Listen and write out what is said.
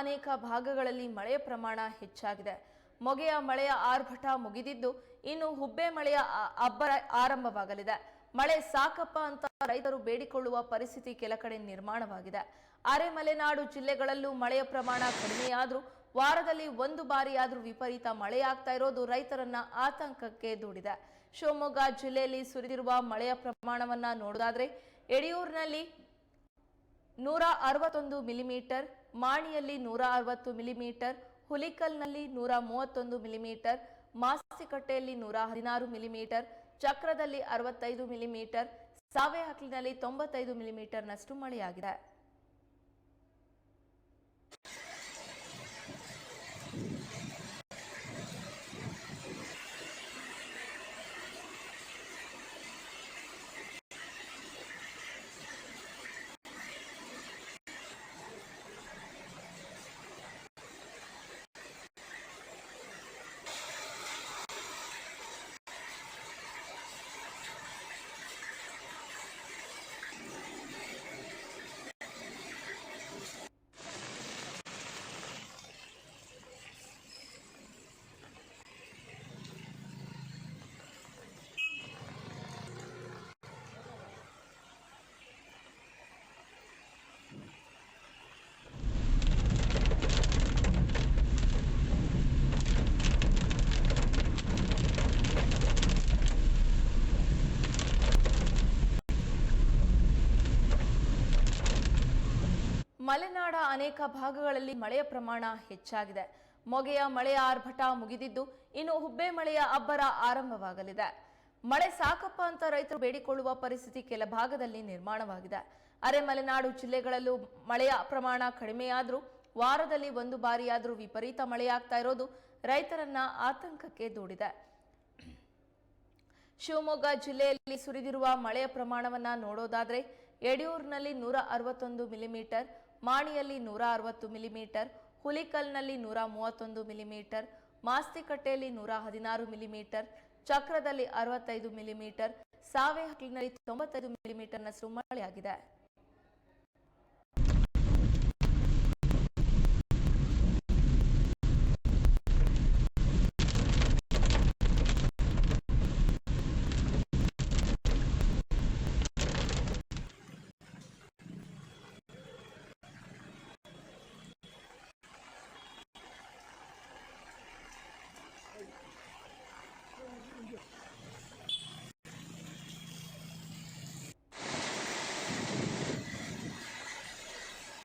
ಅನೇಕ ಭಾಗಗಳಲ್ಲಿ ಮಳೆಯ ಪ್ರಮಾಣ ಹೆಚ್ಚಾಗಿದೆ. ಮೊಗೆಯ ಮಳೆಯ ಆರ್ಭಟ ಮುಗಿದಿದ್ದು, ಇನ್ನು ಹುಬ್ಬೆ ಮಳೆಯ ಅಬ್ಬರ ಆರಂಭವಾಗಲಿದೆ. ಮಳೆ ಸಾಕಪ್ಪ ಅಂತ ರೈತರು ಬೇಡಿಕೊಳ್ಳುವ ಪರಿಸ್ಥಿತಿ ಕೆಲ ಕಡೆ ನಿರ್ಮಾಣವಾಗಿದೆ. ಅರೆ ಮಲೆನಾಡು ಜಿಲ್ಲೆಗಳಲ್ಲೂ ಮಳೆಯ ಪ್ರಮಾಣ ಕಡಿಮೆಯಾದರೂ, ವಾರದಲ್ಲಿ ಒಂದು ಬಾರಿಯಾದರೂ ವಿಪರೀತ ಮಳೆಯಾಗ್ತಾ ಇರೋದು ರೈತರನ್ನ ಆತಂಕಕ್ಕೆ ದೂಡಿದೆ. ಶಿವಮೊಗ್ಗ ಜಿಲ್ಲೆಯಲ್ಲಿ ಸುರಿದಿರುವ ಮಳೆಯ ಪ್ರಮಾಣವನ್ನ ನೋಡೋದಾದ್ರೆ ಯಡಿಯೂರಿನಲ್ಲಿ ನೂರ ಅರವತ್ತೊಂದು ಮಿಲಿಮೀಟರ್, ಮಾಣಿಯಲ್ಲಿ ನೂರ ಅರವತ್ತು ಮಿಲಿಮೀಟರ್, ಹುಲಿಕಲ್ನಲ್ಲಿ ನೂರ ಮೂವತ್ತೊಂದು ಮಿಲಿಮೀಟರ್, ಮಾಸಿಕಟ್ಟೆಯಲ್ಲಿ ನೂರ ಹದಿನಾರು ಮಿಲಿಮೀಟರ್, ಚಕ್ರದಲ್ಲಿ ಅರವತ್ತೈದು ಮಿಲಿಮೀಟರ್ ಸಾವೆಹಕ್ಲಿನಲ್ಲಿ ತೊಂಬತ್ತೈದು ಮಿಲಿಮೀಟರ್ನಷ್ಟು ಮಳೆಯಾಗಿದೆ. ಮಲೆನಾಡ ಅನೇಕ ಭಾಗಗಳಲ್ಲಿ ಮಳೆಯ ಪ್ರಮಾಣ ಹೆಚ್ಚಾಗಿದೆ. ಮೊಗೆಯ ಮಳೆಯ ಆರ್ಭಟ ಮುಗಿದಿದ್ದು, ಇನ್ನು ಹುಬ್ಬೆ ಮಳೆಯ ಅಬ್ಬರ ಆರಂಭವಾಗಲಿದೆ. ಮಳೆ ಸಾಕಪ್ಪ ಅಂತ ರೈತರು ಬೇಡಿಕೊಳ್ಳುವ ಪರಿಸ್ಥಿತಿ ಕೆಲ ಭಾಗದಲ್ಲಿ ನಿರ್ಮಾಣವಾಗಿದೆ. ಅರೆ ಮಲೆನಾಡು ಜಿಲ್ಲೆಗಳಲ್ಲೂ ಮಳೆಯ ಪ್ರಮಾಣ ಕಡಿಮೆಯಾದರೂ, ವಾರದಲ್ಲಿ ಒಂದು ಬಾರಿಯಾದರೂ ವಿಪರೀತ ಮಳೆಯಾಗ್ತಾ ಇರೋದು ರೈತರನ್ನ ಆತಂಕಕ್ಕೆ ದೂಡಿದೆ. ಶಿವಮೊಗ್ಗ ಜಿಲ್ಲೆಯಲ್ಲಿ ಸುರಿದಿರುವ ಮಳೆಯ ಪ್ರಮಾಣವನ್ನ ನೋಡೋದಾದ್ರೆ, ಯಡಿಯೂರಿನಲ್ಲಿ ನೂರ ಅರವತ್ತೊಂದು ಮಿಲಿಮೀಟರ್ ಮಾಣಿಯಲ್ಲಿ ನೂರ ಅರವತ್ತು ಮಿಲಿಮೀಟರ್, ಹುಲಿಕಲ್ನಲ್ಲಿ ನೂರ ಮೂವತ್ತೊಂದು ಮಿಲಿಮೀಟರ್, ಮಾಸ್ತಿಕಟ್ಟೆಯಲ್ಲಿ ನೂರ ಹದಿನಾರು ಮಿಲಿಮೀಟರ್, ಚಕ್ರದಲ್ಲಿ ಅರವತ್ತೈದು ಮಿಲಿಮೀಟರ್ ಸಾವೆಹಕ್ಕಿನಲ್ಲಿ ತೊಂಬತ್ತೈದು ಮಿಲಿಮೀಟರ್ನಷ್ಟು ಮಳೆಯಾಗಿದೆ.